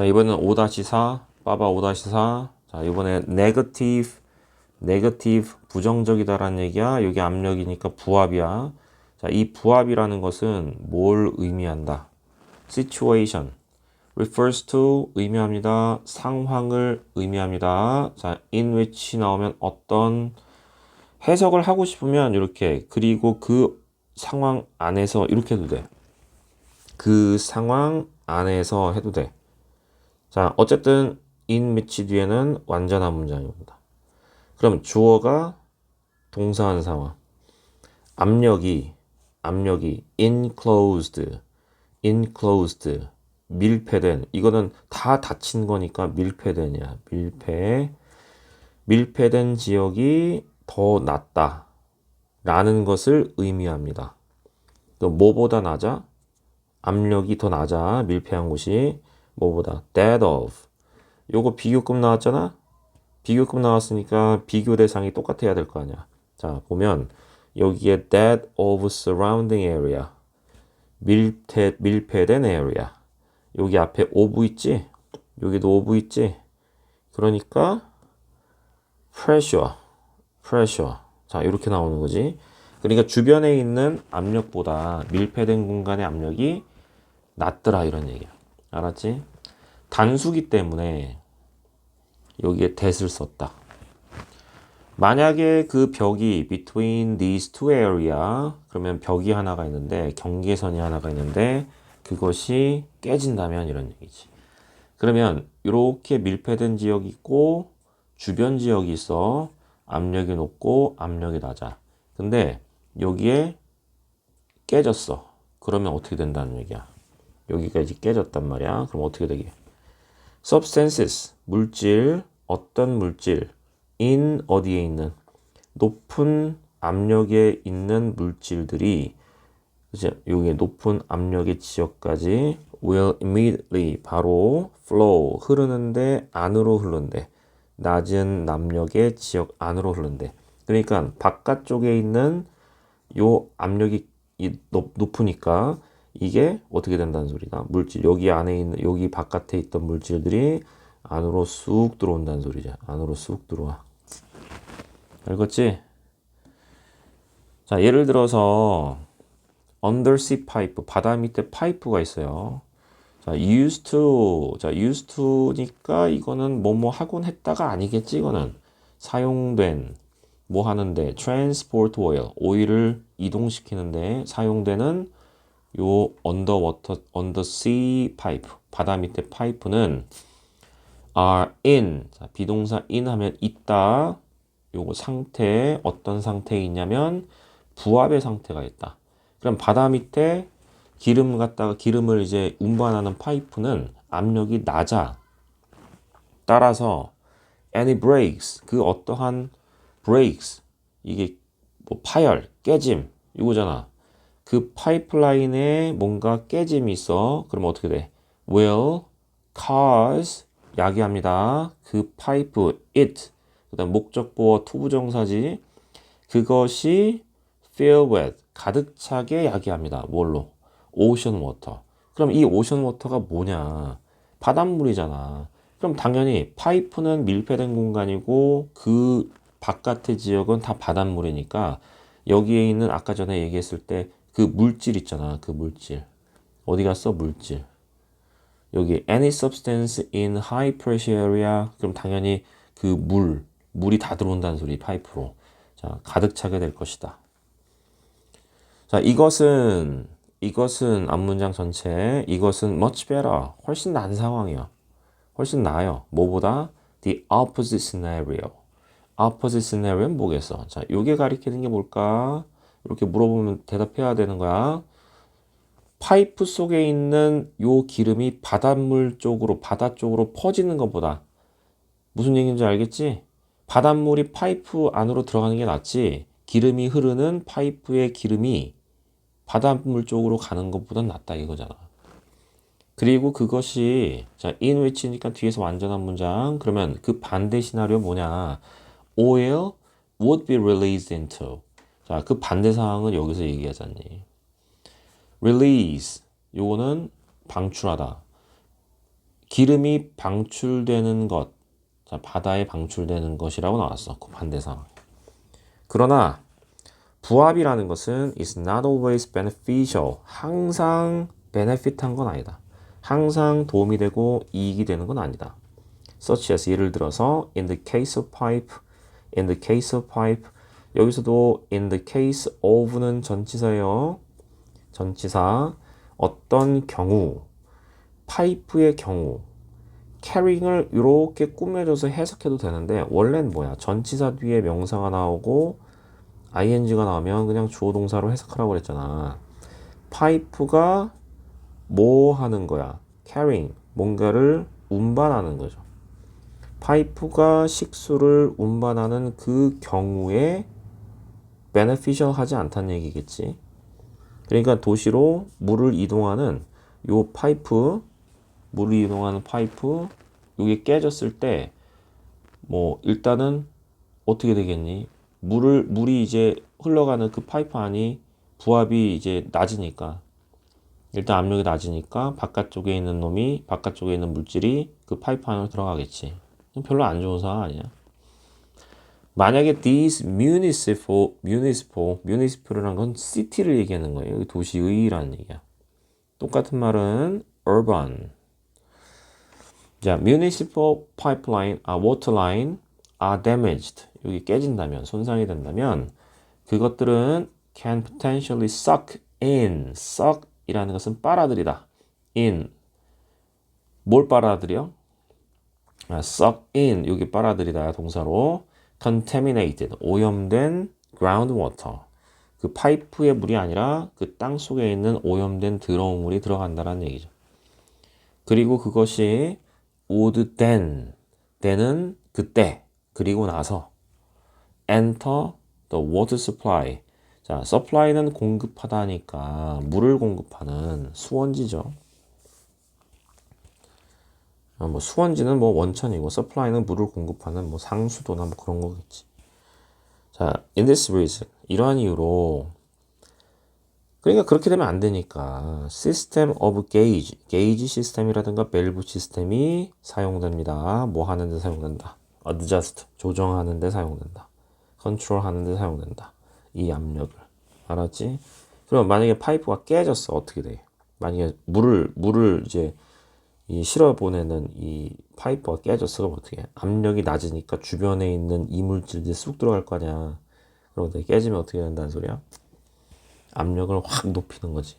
자, 이번엔 5-4, 빠바 5-4. 자, 이번에 negative, negative, 부정적이다라는 얘기야. 여기 압력이니까 부합이야. 자, 이 부합이라는 것은 뭘 의미한다? situation refers to 의미합니다. 상황을 의미합니다. 자, in which 나오면 어떤 해석을 하고 싶으면 이렇게 그리고 그 상황 안에서 이렇게 해도 돼. 그 상황 안에서 해도 돼. 자, 어쨌든 in which 뒤에는 완전한 문장입니다. 그럼 주어가 동사한 상황. 압력이 압력이 enclosed enclosed 밀폐된 이거는 다 닫힌 거니까 밀폐된이야. 밀폐 밀폐된 지역이 더 낮다. 라는 것을 의미합니다. 또 뭐보다 낮아? 압력이 더 낮아. 밀폐한 곳이 뭐보다 that of. 요거 비교급 나왔잖아. 비교급 나왔으니까 비교 대상이 똑같아야 될 거 아니야. 자, 보면 여기에 that of surrounding area. 밀폐 밀폐된 area. 여기 앞에 of 있지? 여기도 of 있지? 그러니까 pressure. pressure. 자, 이렇게 나오는 거지. 그러니까 주변에 있는 압력보다 밀폐된 공간의 압력이 낮더라 이런 얘기야. 알았지? 단수기 때문에 여기에 that을 썼다. 만약에 그 벽이 between these two area 그러면 벽이 하나가 있는데 경계선이 하나가 있는데 그것이 깨진다면 이런 얘기지. 그러면 이렇게 밀폐된 지역이 있고 주변 지역이 있어 압력이 높고 압력이 낮아. 근데 여기에 깨졌어. 그러면 어떻게 된다는 얘기야? 여기까지 깨졌단 말이야. 그럼 어떻게 되게? substances 물질 어떤 물질 in 어디에 있는 높은 압력에 있는 물질들이 이제 여기 높은 압력의 지역까지 will immediately 바로 flow 흐르는데 안으로 흐르는데 낮은 압력의 지역 안으로 흐르는데 그러니까 바깥쪽에 있는 요 압력이 높, 높으니까 이게 어떻게 된다는 소리다. 물질 여기 안에 있는 여기 바깥에 있던 물질들이 안으로 쑥 들어온다는 소리죠. 안으로 쑥 들어와. 알겠지? 자, 예를 들어서 undersea 파이프 바다 밑에 파이프가 있어요. 자, used to. 자, used to니까 이거는 뭐뭐 하곤 했다가 아니겠지, 이거는. 사용된 뭐 하는데 transport oil 오일을 이동시키는데 사용되는 요 언더워터 언더시 파이프 바다 밑에 파이프는 are in. 자, 비동사 in 하면 있다. 요거 상태 어떤 상태에 있냐면 부합의 상태가 있다. 그럼 바다 밑에 기름 갖다가 기름을 이제 운반하는 파이프는 압력이 낮아. 따라서 any breaks 그 어떠한 breaks 이게 뭐 파열 깨짐 이거잖아 그 파이프라인에 뭔가 깨짐이 있어. 그럼 어떻게 돼? will cause 야기합니다. 그 파이프 it 그다음 목적보어 투부정사지 그것이 fill with 가득 차게 야기합니다. 뭘로? 오션 워터. 그럼 이 오션 워터가 뭐냐? 바닷물이잖아. 그럼 당연히 파이프는 밀폐된 공간이고 그 바깥의 지역은 다 바닷물이니까 여기에 있는 아까 전에 얘기했을 때 그 물질 있잖아. 그 물질. 어디 갔어? 물질. 여기 any substance in high pressure area. 그럼 당연히 그 물, 물이 다 들어온다는 소리 파이프로. 자, 가득 차게 될 것이다. 자, 이것은 이것은 앞문장 전체 이것은 much better. 훨씬 난 상황이야. 훨씬 나아요. 뭐보다 the opposite scenario. opposite scenario는 뭐겠어? 자, 요게 가리키는 게 뭘까? 이렇게 물어보면 대답해야 되는 거야. 파이프 속에 있는 요 기름이 바닷물 쪽으로 바다 쪽으로 퍼지는 것보다 무슨 얘기인지 알겠지? 바닷물이 파이프 안으로 들어가는 게 낫지. 기름이 흐르는 파이프의 기름이 바닷물 쪽으로 가는 것보다 낫다 이거잖아. 그리고 그것이 자 in which니까 뒤에서 완전한 문장 그러면 그 반대 시나리오 뭐냐? oil would be released into 자, 그 반대 상황은 여기서 얘기하잖니. release. 요거는 방출하다. 기름이 방출되는 것. 자, 바다에 방출되는 것이라고 나왔어. 그 반대 상황. 그러나 부합이라는 것은 is not always beneficial. 항상 benefit한 건 아니다. 항상 도움이 되고 이익이 되는 건 아니다. such as 예를 들어서 in the case of pipe, in the case of pipe 여기서도 in the case of는 전치사예요. 전치사 어떤 경우 파이프의 경우 carrying을 이렇게 꾸며줘서 해석해도 되는데 원래는 뭐야 전치사 뒤에 명사가 나오고 ing가 나오면 그냥 주어 동사로 해석하라고 그랬잖아. 파이프가 뭐 하는 거야? carrying 뭔가를 운반하는 거죠. 파이프가 식수를 운반하는 그 경우에 beneficial 하지 않다는 얘기겠지. 그러니까 도시로 물을 이동하는 요 파이프, 물을 이동하는 파이프, 이게 깨졌을 때, 뭐, 일단은 어떻게 되겠니? 물을, 물이 이제 흘러가는 그 파이프 안이 부압이 이제 낮으니까, 일단 압력이 낮으니까 바깥쪽에 있는 놈이, 바깥쪽에 있는 물질이 그 파이프 안으로 들어가겠지. 별로 안 좋은 상황 아니야. 만약에 these municipal, municipal, municipal이란 건 city를 얘기하는 거예요. 도시의라는 얘기야. 똑같은 말은 urban. 자, municipal pipeline, 아, water line are damaged. 여기 깨진다면, 손상이 된다면, 그것들은 can potentially suck in. suck 이라는 것은 빨아들이다. in. 뭘 빨아들여? 아, suck in. 여기 빨아들이다. 동사로. Contaminated. 오염된 groundwater. 그 파이프의 물이 아니라 그 땅 속에 있는 오염된 더러운 물이 들어간다는 얘기죠. 그리고 그것이 would then, then은 그때, 그리고 나서 enter the water supply. 자, supply는 공급하다니까 물을 공급하는 수원지죠. 어, 뭐 수원지는 뭐 원천이고 supply는 물을 공급하는 뭐 상수도나 뭐 그런 거겠지. 자, in this reason 이러한 이유로 그러니까 그렇게 되면 안 되니까 system of gauge, gauge 시스템이라든가 밸브 시스템이 사용됩니다. 뭐 하는 데 사용된다. adjust, 조정하는 데 사용된다. control 하는 데 사용된다. 이 압력을. 알았지? 그럼 만약에 파이프가 깨졌어. 어떻게 돼? 만약에 물을, 물을 이제 이 실어 보내는 이 파이프가 깨졌어. 그럼 어떻게 해? 압력이 낮으니까 주변에 있는 이물질들이 쑥 들어갈 거 아니야. 그럼 깨지면 어떻게 된다는 소리야? 압력을 확 높이는 거지.